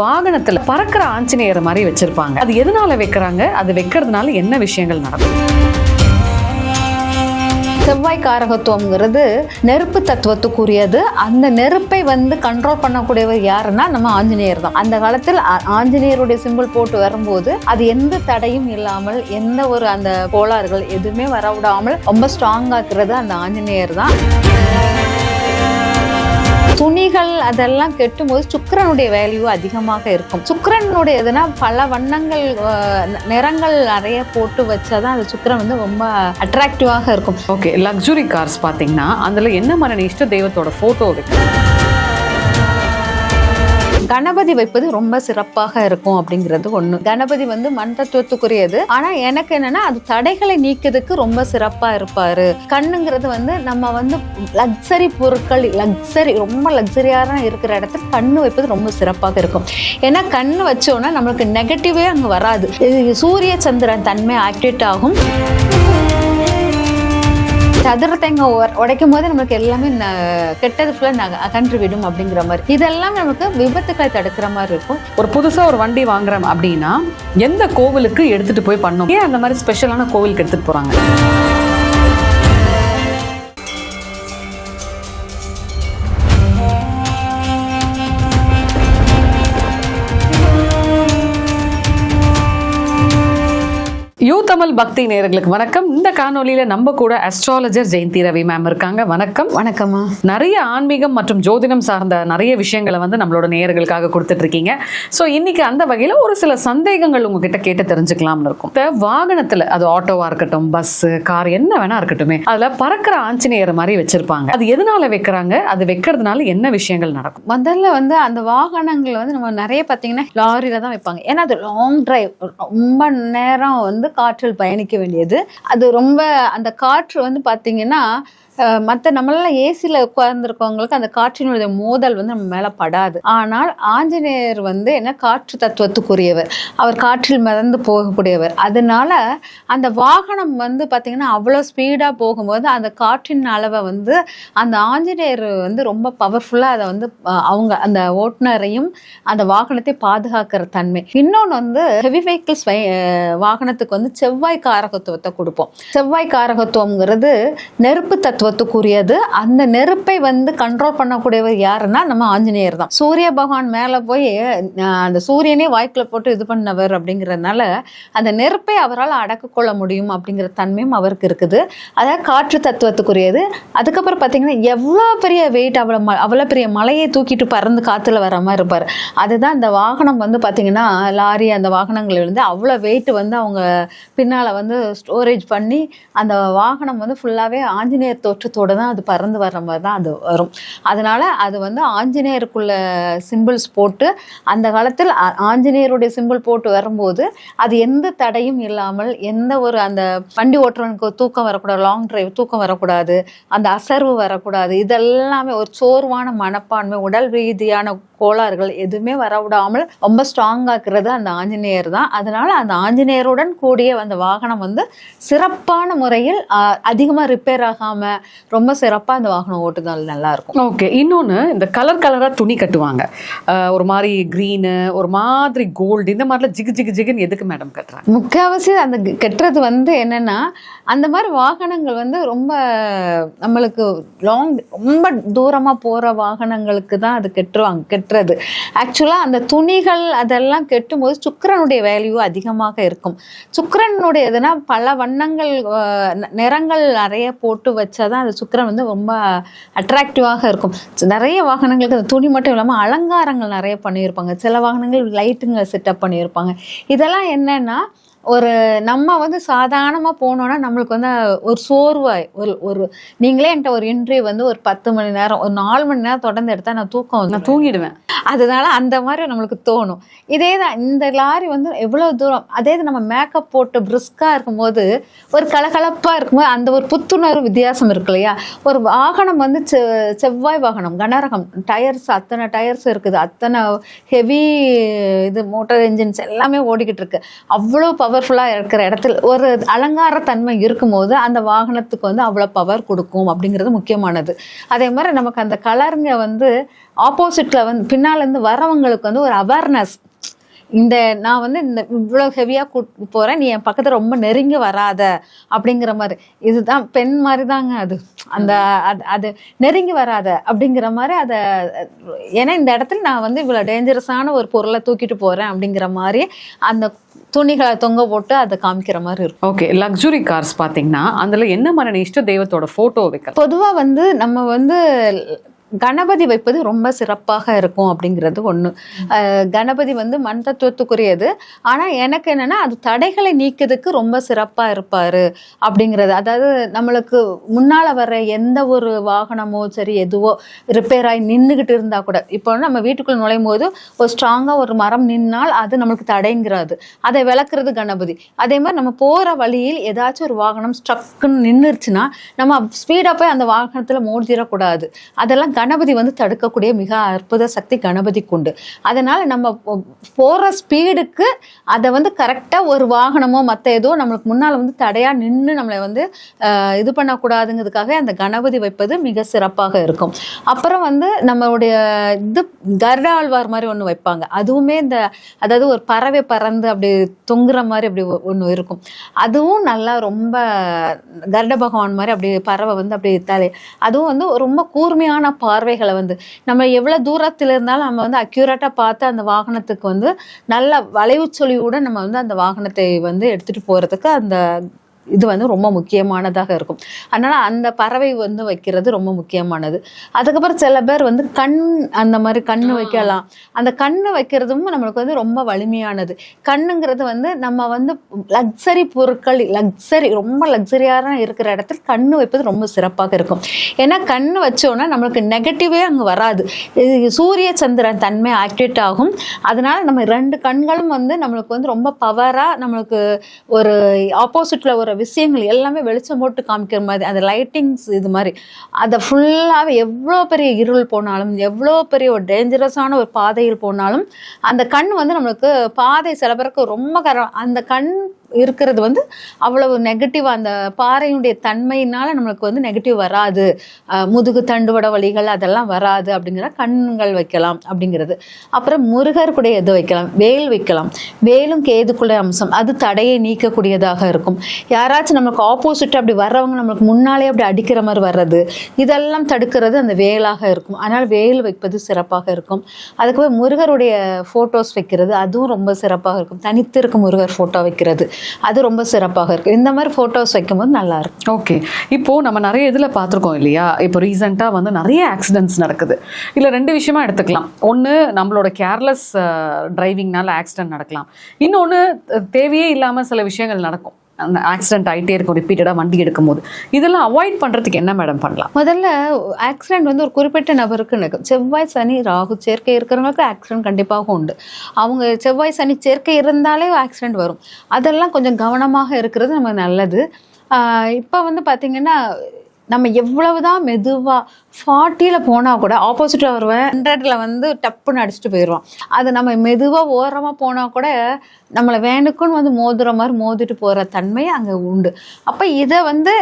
வாகனத்துல பறக்கிற ஆஞ்சநேயர் மாதிரி வச்சிருப்பாங்க. அது எதனால வைக்கிறாங்க? அது வைக்கிறதுனால என்ன விஷயங்கள் நடக்கும்? செவ்வாய் காரகத்துவம்ங்கிறது நெருப்பு தத்துவத்துக்குரியது. அந்த நெருப்பை வந்து கண்ட்ரோல் பண்ணக்கூடியவர் யாருன்னா நம்ம ஆஞ்சநேயர் தான். அந்த காலத்தில் ஆஞ்சநேயருடைய சிம்பிள் போட்டு வரும்போது அது எந்த தடையும் இல்லாமல் எந்த ஒரு அந்த கோளாறுகள் எதுவுமே வரவிடாமல் ரொம்ப ஸ்ட்ராங் ஆக்குறது அந்த ஆஞ்சநேயர் தான். துணிகள் அதெல்லாம் கெட்டும்போது சுக்கிரனுடைய வேல்யூ அதிகமாக இருக்கும். சுக்கிரனுடைய இதுனா பல வண்ணங்கள் நிறங்கள் நிறைய போட்டு வச்சாதான் அந்த சுக்கிரன் வந்து ரொம்ப அட்ராக்டிவாக இருக்கும். ஓகே லக்ஸுரி கார்ஸ் பார்த்தீங்கன்னா அதில் என்ன மாதிரி இஷ்ட தெய்வத்தோட ஃபோட்டோ இருக்குது கணபதி வைப்பது ரொம்ப சிறப்பாக இருக்கும் அப்படிங்கிறது ஒண்ணு. கணபதி வந்து மண் தத்துவத்துக்குரியது ஆனா எனக்கு என்னன்னா அது தடைகளை நீக்கிறதுக்கு ரொம்ப சிறப்பா இருப்பாரு. கண்ணுங்கிறது வந்து நம்ம வந்து லக்ஸரி பொருட்கள் லக்ஸரி ரொம்ப லக்ஸரியான இருக்கிற இடத்துல கண்ணு வைப்பது ரொம்ப சிறப்பாக இருக்கும். ஏன்னா கண்ணு வச்சோன்னா நம்மளுக்கு நெகட்டிவே அங்கே வராது. இது சூரிய சந்திரன் தன்மை ஆக்டிவேட் ஆகும். சதுர தேங்காய் உடைக்கும் போது நம்மளுக்கு எல்லாமே ந- கெட்டது ஃபுல்லாக அகன்று விடும் அப்படிங்கிற மாதிரி. இதெல்லாம் நமக்கு விபத்துக்களை தடுக்கிற மாதிரி இருக்கும். ஒரு புதுசாக ஒரு வண்டி வாங்குறோம் அப்படின்னா எந்த கோவிலுக்கு எடுத்துகிட்டு போய் பண்ணோம் ஏன் அந்த மாதிரி ஸ்பெஷலான கோவிலுக்கு எடுத்துகிட்டு போகிறாங்க யூ தமிழ் பக்தி நேயர்களுக்கு வணக்கம். இந்த காணொலியில நம்ம கூட அஸ்ட்ராலஜர் ஜெயந்தி ரவி மேம் இருக்காங்க. வணக்கம். வணக்கம்மா. நிறைய ஆன்மீகம் மற்றும் ஜோதிடம் சார்ந்த நிறைய விஷயங்களை வந்து நம்மளோட நேயர்களுக்காக கொடுத்துட்டு இருக்கீங்க ஸோ இன்னைக்கு அந்த வகையில் ஒரு சில சந்தேகங்கள் உங்ககிட்ட கேட்டு தெரிஞ்சுக்கலாம்னு இருக்கும். இப்போ வாகனத்துல அது ஆட்டோவா இருக்கட்டும் பஸ் கார் என்ன வேணா இருக்கட்டுமே அதுல பறக்கிற ஆஞ்சநேயர் மாதிரி வச்சிருப்பாங்க. அது எதனால வைக்கிறாங்க? அது வைக்கிறதுனால என்ன விஷயங்கள் நடக்கும்? முதல்ல வந்து அந்த வாகனங்கள் வந்து நம்ம நிறைய பார்த்தீங்கன்னா லாரியில தான் வைப்பாங்க. ஏன்னா அது லாங் டிரைவ் ரொம்ப நேரம் வந்து காற்றில் பயணிக்க வேண்டியது. அது ரொம்ப அந்த காற்று வந்து பார்த்தீங்கன்னா மற்ற நம்மளெல்லாம் ஏசியில் உட்கார்ந்துருக்கவங்களுக்கு அந்த காற்றினுடைய மோதல் வந்து நம்ம மேலே படாது. ஆனால் ஆஞ்சநேயர் வந்து என்ன காற்று தத்துவத்துக்குரியவர். அவர் காற்றில் மிதந்து போகக்கூடியவர். அதனால அந்த வாகனம் வந்து பார்த்திங்கன்னா அவ்வளோ ஸ்பீடாக போகும்போது அந்த காற்றின் அளவை வந்து அந்த ஆஞ்சநேயர் வந்து ரொம்ப பவர்ஃபுல்லாக அதை வந்து அவங்க அந்த ஓட்டுநரையும் அந்த வாகனத்தை பாதுகாக்கிற தன்மை. இன்னொன்று வந்து ஹெவி வெஹிக்கிள்ஸ் வாகனத்துக்கு வந்து செவ்வாய் காரகத்துவத்தை கொடுப்போம். செவ்வாய் காரகத்துவங்கிறது நெருப்பு தத்துவத்துக்குரியது அந்த நெருப்பை வந்து கண்ட்ரோல் பண்ணக்கூடியவர் யாருன்னா நம்ம ஆஞ்சநேயர் தான். சூரிய பகவான் மேலே போய் அந்த சூரியனே வாய்க்கில் போட்டு இது பண்ணவர் அப்படிங்கிறதுனால அந்த நெருப்பை அவரால் அடக்கிக்கொள்ள கொள்ள முடியும் அப்படிங்கிற தன்மையும் அவருக்கு இருக்குது. அதாவது காற்று தத்துவத்துக்குரியது. அதுக்கப்புறம் பார்த்தீங்கன்னா எவ்வளோ பெரிய வெயிட் அவ்வளோ ம அவ்வளோ பெரிய மலையை தூக்கிட்டு பறந்து காற்றுல வர மாதிரி இருப்பார். அதுதான் அந்த வாகனம் வந்து பார்த்தீங்கன்னா லாரி அந்த வாகனங்கள் வந்து அவ்வளோ வெயிட் வந்து அவங்க பின்னால் வந்து ஸ்டோரேஜ் பண்ணி அந்த வாகனம் வந்து ஃபுல்லாகவே ஆஞ்சநேயர் தோற்றத்தோடு தான் அது பறந்து வர்ற மாதிரி தான் அது வரும். அதனால் அது வந்து ஆஞ்சநேயருக்குள்ள சிம்பிள்ஸ் போட்டு அந்த காலத்தில் ஆஞ்சநேயருடைய சிம்பிள் போட்டு வரும்போது அது எந்த தடையும் இல்லாமல் எந்த ஒரு அந்த வண்டி ஓட்டுறவனுக்கு தூக்கம் வரக்கூடாது லாங் டிரைவ் தூக்கம் வரக்கூடாது அந்த அசர்வு வரக்கூடாது இதெல்லாமே ஒரு சோர்வான மனப்பான்மை உடல் ரீதியான கோளாறுகள் எதுவுமே வரவிடாமல் ரொம்ப ஸ்ட்ராங் ஆக்குறது அந்த ஆஞ்சநேயர் தான். அதனால அந்த ஆஞ்சநேயருடன் கூடிய அந்த வாகனம் வந்து சிறப்பான முறையில் அதிகமாக ரிப்பேர் ஆகாம ரொம்ப சிறப்பாக அந்த வாகனம் ஓட்டுதல் நல்லா இருக்கும் ஓகே இன்னொன்று இந்த கலர் கலராக துணி கட்டுவாங்க. ஒரு மாதிரி க்ரீனு ஒரு மாதிரி கோல்டு இந்த மாதிரிலாம் ஜிகு ஜிகு ஜிகுன்னு எதுக்கு மேடம் கட்டுறாங்க? முக்கால்வாசி அந்த கெட்டுறது வந்து என்னன்னா அந்த மாதிரி வாகனங்கள் வந்து ரொம்ப நம்மளுக்கு லாங் ரொம்ப தூரமா போற வாகனங்களுக்கு தான் அது கெட்டுருவாங்க கெட்டுறது. ஆக்சுவலாக அந்த துணிகள் அதெல்லாம் கெட்டும்போது சுக்கிரனுடைய வேல்யூ அதிகமாக இருக்கும். சுக்கரனுடைய எதுனா பல வண்ணங்கள் நிறங்கள் நிறைய போட்டு வச்சா தான் அந்த சுக்கரன் வந்து ரொம்ப அட்ராக்டிவாக இருக்கும். நிறைய வாகனங்களுக்கு அந்த துணி மட்டும் இல்லாமல் அலங்காரங்கள் நிறைய பண்ணியிருப்பாங்க. சில வாகனங்கள் லைட்டுங்க செட்டப் பண்ணியிருப்பாங்க. இதெல்லாம் என்னன்னா ஒரு நம்ம வந்து சாதாரணமாக போனோன்னா நம்மளுக்கு வந்து ஒரு சோர்வாய் ஒரு ஒரு நீங்களே என்கிட்ட ஒரு இன்ட்ரிவ் வந்து ஒரு பத்து மணி நேரம் ஒரு நாலு மணி நேரம் தொடர்ந்து எடுத்தால் நான் தூக்கம் நான் தூங்கிடுவேன். அதனால அந்த மாதிரி நம்மளுக்கு தோணும். இதே தான் இந்த லாரி வந்து எவ்வளோ தூரம் அதே இது நம்ம மேக்கப் போட்டு பிரிஸ்காக இருக்கும்போது ஒரு கலகலப்பாக இருக்கும்போது அந்த ஒரு புத்துணர்வு வித்தியாசம் இருக்கு இல்லையா? ஒரு வாகனம் வந்து செ செவ்வாய் வாகனம் கனரகம் டயர்ஸ் அத்தனை டயர்ஸ் இருக்குது அத்தனை ஹெவி இது மோட்டார் என்ஜின்ஸ் எல்லாமே ஓடிக்கிட்டு இருக்கு. அவ்வளோ பவர்ஃபுல்லாக இருக்கிற இடத்துல ஒரு அலங்கார தன்மை இருக்கும்போது அந்த வாகனத்துக்கு வந்து அவ்வளோ பவர் கொடுக்கும் அப்படிங்கிறது முக்கியமானது. அதே மாதிரி நமக்கு அந்த கலருங்க வந்து ஆப்போசிட்ல வந்து பின்னால இருந்து வரவங்களுக்கு வந்து ஒரு அவேர்னஸ் இந்த நான் வந்து இந்த இவ்வளோ ஹெவியாக கூட்டு போகிறேன் நீ என் பக்கத்தில் ரொம்ப நெருங்கி வராத அப்படிங்கிற மாதிரி. இதுதான் பெண் மாதிரி தாங்க அது. அந்த அது அது நெருங்கி வராத அப்படிங்கிற மாதிரி அதை ஏன்னா இந்த இடத்துல நான் வந்து இவ்வளோ டேஞ்சரஸான ஒரு பொருளை தூக்கிட்டு போகிறேன் அப்படிங்கிற மாதிரி அந்த துணிகளை தொங்க போட்டு அதை காமிக்கிற மாதிரி இருக்கும். ஓகே லக்ஸுரி கார்ஸ் பாத்தீங்கன்னா அதுல என்ன மாதிரியான இஷ்ட தெய்வத்தோட போட்டோ வைக்கலாம்? பொதுவா வந்து நம்ம வந்து கணபதி வைப்பது ரொம்ப சிறப்பாக இருக்கும் அப்படிங்கிறது ஒன்று கணபதி வந்து மண் தத்துவத்துக்குரியது. ஆனால் எனக்கு என்னென்னா அது தடைகளை நீக்கிறதுக்கு ரொம்ப சிறப்பாக இருப்பார் அப்படிங்கிறது. அதாவது நம்மளுக்கு முன்னால் வர்ற எந்த ஒரு வாகனமோ சரி எதுவோ ரிப்பேர் ஆகி இருந்தால் கூட இப்போ நம்ம வீட்டுக்குள்ளே நுழையும் போது ஒரு ஸ்ட்ராங்காக ஒரு மரம் நின்னால் அது நம்மளுக்கு தடைங்கிறது. அதை விளக்குறது கணபதி. அதே மாதிரி நம்ம போகிற வழியில் ஏதாச்சும் ஒரு வாகனம் ஸ்ட்ரக்குன்னு நின்றுச்சுன்னா நம்ம ஸ்பீடாக போய் அந்த வாகனத்தில் மூழ்கிடக்கூடாது அதெல்லாம் கணபதி வந்து தடுக்கக்கூடிய மிக அற்புத சக்தி கணபதிக்கு உண்டு. அதனால் நம்ம போகிற ஸ்பீடுக்கு அதை வந்து கரெக்டாக ஒரு வாகனமோ மற்ற ஏதோ நம்மளுக்கு முன்னால் வந்து தடையாக நின்று நம்மளை வந்து இது பண்ணக்கூடாதுங்கிறதுக்காக அந்த கணபதி வைப்பது மிக சிறப்பாக இருக்கும். அப்புறம் வந்து நம்மளுடைய இது கர்ட ஆழ்வார் மாதிரி ஒன்று வைப்பாங்க. அதுவுமே இந்த அதாவது ஒரு பறவை பறந்து அப்படி தொங்குற மாதிரி அப்படி ஒன்று இருக்கும். அதுவும் நல்லா ரொம்ப கர்ட பகவான் மாதிரி அப்படி பறவை வந்து அப்படி தலை அதுவும் வந்து ரொம்ப கூர்மையான பார்வைகளை வந்து நம்ம எவ்வளோ தூரத்தில் இருந்தாலும் நம்ம வந்து அக்யூரேட்டாக பார்த்து அந்த வாகனத்துக்கு வந்து நல்ல வளைவு சொலிவுடன் நம்ம வந்து அந்த வாகனத்தை வந்து எடுத்துகிட்டு போகிறதுக்கு அந்த இது வந்து ரொம்ப முக்கியமானதாக இருக்கும். அதனால அந்த பறவை வந்து வைக்கிறது ரொம்ப முக்கியமானது. அதுக்கப்புறம் சில பேர் வந்து கண் அந்த மாதிரி கண்ணு வைக்கலாம். அந்த கண்ணு வைக்கிறதும் நம்மளுக்கு வந்து ரொம்ப வலிமையானது. கண்ணுங்கிறது வந்து நம்ம வந்து லக்ஸரி பொருட்கள் லக்ஸரி ரொம்ப லக்ஸரியான இருக்கிற இடத்துல கண்ணு வைப்பது ரொம்ப சிறப்பாக இருக்கும். ஏன்னா கண்ணு வச்சோன்னா நம்மளுக்கு நெகட்டிவே அங்கே வராது. இது சூரிய சந்திரன் தன்மை ஆக்டிவேட் ஆகும். அதனால நம்ம ரெண்டு கண்களும் வந்து நம்மளுக்கு வந்து ரொம்ப பவராக நம்மளுக்கு ஒரு ஆப்போசிட்ல ஒரு விஷயங்கள் எல்லாமே வெளிச்சம் போட்டு காமிக்கிற மாதிரி அந்த லைட்டிங்ஸ் இது மாதிரி. அதை ஃபுல்லாகவே எவ்வளோ பெரிய இருள் போனாலும் எவ்வளோ பெரிய ஒரு டேஞ்சரஸான ஒரு பாதையில் போனாலும் அந்த கண் வந்து நம்மளுக்கு பாதை சில பேருக்கு ரொம்ப கர அந்த கண் இருக்கிறது வந்து அவ்வளவு நெகட்டிவ் அந்த பாறையினுடைய தன்மையினால நம்மளுக்கு வந்து நெகட்டிவ் வராது. முதுகு தண்டுவட வலிகள் அதெல்லாம் வராது அப்படிங்கிற கண்கள் வைக்கலாம் அப்படிங்கிறது. அப்புறம் முருகருக்குடைய இது வைக்கலாம்? வேல் வைக்கலாம். வேலும் கேதுக்குள்ள அம்சம். அது தடையை நீக்கக்கூடியதாக இருக்கும். யாராச்சும் நம்மளுக்கு ஆப்போசிட் அப்படி வர்றவங்க நம்மளுக்கு முன்னாலே அப்படி அடிக்கிற மாதிரி வர்றது இதெல்லாம் தடுக்கிறது அந்த வேலாக இருக்கும். அதனால் வேல் வைப்பது சிறப்பாக இருக்கும். அதுக்கப்புறம் முருகருடைய ஃபோட்டோஸ் வைக்கிறது அதுவும் ரொம்ப சிறப்பாக இருக்கும். தனித்து இருக்கும் முருகர் ஃபோட்டோ வைக்கிறது. அது ரொம்ப சிறப்பாக இருக்கும் இந்த மாதிரி ஃபோட்டோஸ் வைக்கும்போது நல்லா இருக்கும் ஓகே இப்போது நம்ம நிறைய இதில் பார்த்துருக்கோம் இல்லையா? இப்போ ரீசெண்டாக வந்து நிறைய ஆக்சிடென்ட்ஸ் நடக்குது. இல்லை ரெண்டு விஷயமா எடுத்துக்கலாம். ஒன்று நம்மளோட கேர்லெஸ் டிரைவிங்னால ஆக்சிடென்ட் நடக்கலாம். இன்னொன்று தேவையே இல்லாமல் சில விஷயங்கள் நடக்கும். ஆக்சிடென்ட் ஆகிட்டே இருக்கும் ரிப்பீட்டடாக வண்டி எடுக்கும்போது. இதெல்லாம் அவாய்ட் பண்ணுறதுக்கு என்ன மேடம் பண்ணலாம்? முதல்ல ஆக்சிடென்ட் வந்து ஒரு குறிப்பிட்ட நபருக்கு நடக்கும் செவ்வாய் சனி ராகு சேர்க்கை இருக்கிறவங்களுக்கு ஆக்சிடென்ட் கண்டிப்பாக உண்டு. அவங்க செவ்வாய் சனி சேர்க்கை இருந்தாலே ஆக்சிடென்ட் வரும். அதெல்லாம் கொஞ்சம் கவனமாக இருக்கிறது நம்ம நல்லது. இப்போ வந்து பார்த்திங்கன்னா நம்ம எவ்வளவுதான் மெதுவாக ஃபார்ட்டியில் போனால் கூட ஆப்போசிட்டாக வருவேன். ஹண்ட்ரடில் வந்து டப்புன்னு அடிச்சுட்டு போயிடுவான் அது நம்ம மெதுவாக ஓரமாக போனால் கூட நம்மளை வேணுக்குன்னு வந்து மோதுற மாதிரி மோதிட்டு போகிற தன்மை அங்கே உண்டு. அப்போ இதை வந்து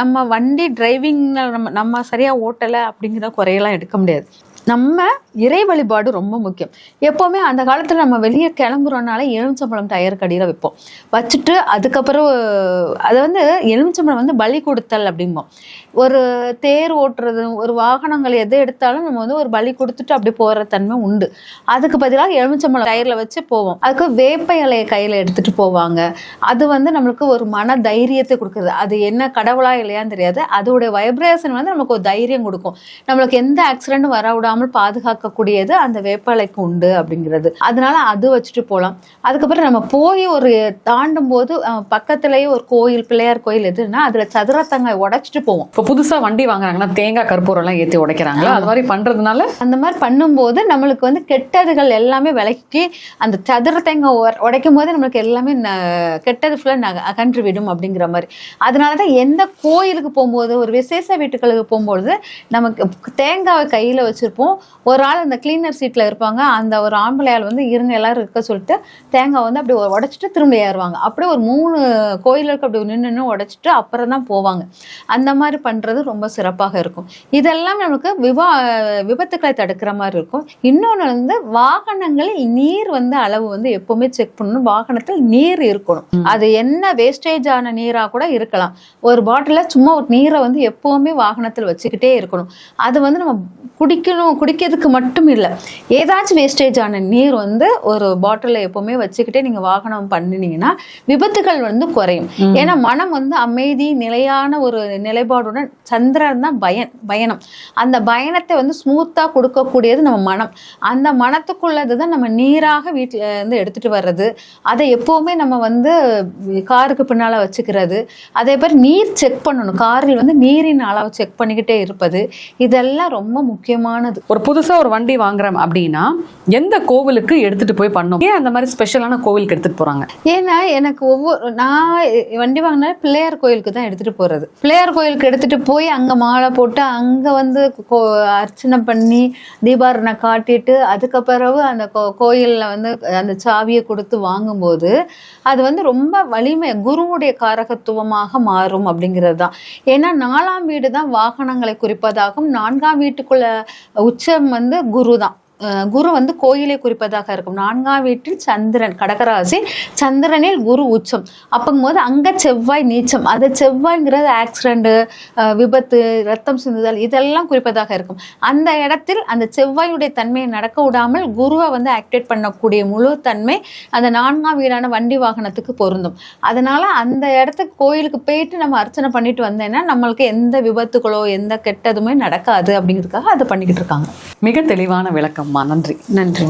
நம்ம வண்டி டிரைவிங்கில் நம்ம நம்ம சரியாக ஓட்டலை அப்படிங்கிற குறையெல்லாம் எடுக்க முடியாது. நம்ம இறை வழிபாடு ரொம்ப முக்கியம். எப்போவுமே அந்த காலத்தில் நம்ம வெளியே கிளம்புறோம்னால எலுமிச்சம்பழம் டயர் கடியில் வைப்போம். வச்சுட்டு அதுக்கப்புறம் அதை வந்து எலுமிச்சம்பழம் வந்து பலி கொடுத்தல் அப்படிம்போம். ஒரு தேர் ஓட்டுறது ஒரு வாகனங்கள் எது எடுத்தாலும் நம்ம வந்து ஒரு பலி கொடுத்துட்டு அப்படி போகிற தன்மை உண்டு. அதுக்கு பதிலாக எலுமிச்சம்பழம் டயரில் வச்சு போவோம். அதுக்கு வேப்ப இலையை கையில் எடுத்துகிட்டு போவாங்க. அது வந்து நம்மளுக்கு ஒரு மன தைரியத்தை கொடுக்குது. அது என்ன கடவுளா இல்லையான்னு தெரியாது. அதோடைய வைப்ரேஷன் வந்து நமக்கு ஒரு தைரியம் கொடுக்கும். நம்மளுக்கு எந்த ஆக்சிடென்ட்டும் வர விடாமல் பாதுகாக்க பாதுகாக்கக்கூடியது அந்த வேப்பாலைக்கு உண்டு அப்படிங்கிறது. அதனால அது வச்சுட்டு போகலாம் அதுக்கப்புறம் நம்ம போய் ஒரு தாண்டும் போது பக்கத்துலயே ஒரு கோயில் பிள்ளையார் கோயில் எதுன்னா அதுல சதுரத்தங்காய் உடைச்சிட்டு போவோம். இப்போ புதுசா வண்டி வாங்குறாங்கன்னா தேங்காய் கற்பூரம் எல்லாம் ஏற்றி உடைக்கிறாங்களா? அது மாதிரி பண்றதுனால? அந்த மாதிரி பண்ணும்போது நம்மளுக்கு வந்து கெட்டதுகள் எல்லாமே விலக்கி அந்த சதுர தேங்காய் உட- உடைக்கும் போது நம்மளுக்கு எல்லாமே கெட்டது ஃபுல்லாக அகன்று விடும் அப்படிங்கிற மாதிரி. அதனால தான் எந்த கோயிலுக்கு போகும்போது ஒரு விசேஷ வீட்டுகளுக்கு போகும்போது நமக்கு தேங்காவை கையில் வச்சுருப்போம். ஒரு ஆள் அந்த கிளீனர் சீட்ல இருப்பாங்க. அந்த ஒரு ஆம்பளை ஆள் வந்து இருங்க எல்லாரும் இருக்க சொல்லிட்டு தேங்காய் வந்து அப்படி உடைச்சிட்டு திரும்ப ஏறுவாங்க. அப்படியே ஒரு மூணு கோயிலுக்கு அப்படி நின்று உடைச்சிட்டு அப்புறம் தான் போவாங்க. அந்த மாதிரி பண்றது ரொம்ப சிறப்பாக இருக்கும். இதெல்லாம் நமக்கு விவா விபத்துக்களை தடுக்கிற மாதிரி இருக்கும். இன்னொன்று வந்து வாகனங்களில் நீர் வந்து அளவு வந்து எப்பவுமே செக் பண்ணணும். வாகனத்தில் நீர் இருக்கணும். அது என்ன வேஸ்டேஜ் ஆன நீரா கூட இருக்கலாம். ஒரு பாட்டில சும்மா ஒரு நீரை வந்து எப்பவுமே வாகனத்தில் வச்சுக்கிட்டே இருக்கணும். அது வந்து நம்ம குடிக்கணும் குடிக்கிறதுக்கு மட்டும் இல்லை ஏதாச்சும் வேஸ்டேஜ் ஆன நீர் வந்து ஒரு பாட்டிலில் எப்பவுமே வச்சுக்கிட்டே நீங்க வாகனம் பண்ணினீங்கன்னா விபத்துகள் வந்து குறையும். ஏன்னா மனம் வந்து அமைதி நிலையான ஒரு நிலைப்பாடுடன் சந்திரன் தான் பயன் பயணம். அந்த பயணத்தை வந்து ஸ்மூத்தா கொடுக்கக்கூடியது நம்ம மனம். அந்த மனத்துக்குள்ளது தான் நம்ம நீராக வீட்டில் இருந்து எடுத்துட்டு வர்றது. அதை எப்பவுமே நம்ம வந்து காருக்கு பின்னால வச்சுக்கிறது. அதே மாதிரி நீர் செக் பண்ணணும். காரில் வந்து நீரின் அளவு செக் பண்ணிக்கிட்டே இருப்பது. இதெல்லாம் ரொம்ப முக்கியமானது. ஒரு புதுசா ஒரு வண்டி வாங்குறோம் அப்படின்னா எந்த கோவிலுக்கு எடுத்துட்டு போய் பண்ணோம் ஏன் அந்த மாதிரி ஸ்பெஷலான கோவிலுக்கு எடுத்துட்டு போறாங்க? ஏன்னா எனக்கு ஒவ்வொரு நான் வண்டி வாங்கினா பிள்ளையார் கோயிலுக்கு தான் எடுத்துட்டு போறது. பிள்ளையார் கோயிலுக்கு எடுத்துட்டு போய் அங்க மாலை போட்டு அங்க வந்து கோ- அர்ச்சனை பண்ணி தீபாரணை காட்டிட்டு அதுக்கு பிறகு அந்த கோ- கோயில்ல வந்து அந்த சாவியை கொடுத்து வாங்கும்போது அது வந்து ரொம்ப வலிமை குருவுடைய காரகத்துவமாக மாறும் அப்படிங்கிறது தான். ஏன்னா நாலாம் வீடு தான் வாகனங்களை குறிப்பதாகும். நான்காம் வீட்டுக்குள்ள உச்சம் வந்து குரு தான். குரு வந்து கோயிலை குறிப்பதாக இருக்கும். நான்காம் வீட்டில் சந்திரன் கடகராசி சந்திரனில் குரு உச்சம். அப்பங்கும்போது அங்க செவ்வாய் நீச்சம். அது செவ்வாய்ங்கிறது ஆக்சிடென்ட் விபத்து ரத்தம் சிந்துதல் இதெல்லாம் குறிப்பதாக இருக்கும். அந்த இடத்தில் அந்த செவ்வாயுடைய தன்மையை நடக்க விடாமல் குருவை வந்து ஆக்டிவேட் பண்ணக்கூடிய முழு தன்மை அந்த நான்காம் வீடான வண்டி வாகனத்துக்கு பொருந்தும். அதனால அந்த இடத்துக்கு கோயிலுக்கு போயிட்டு நம்ம அர்ச்சனை பண்ணிட்டு வந்தேன்னா நம்மளுக்கு எந்த விபத்துகளோ எந்த கெட்டதுமே நடக்காது அப்படிங்கிறதுக்காக அதை பண்ணிக்கிட்டு இருக்காங்க. மிக தெளிவான விளக்கம். விளக்கம்மா நன்றி. நன்றி.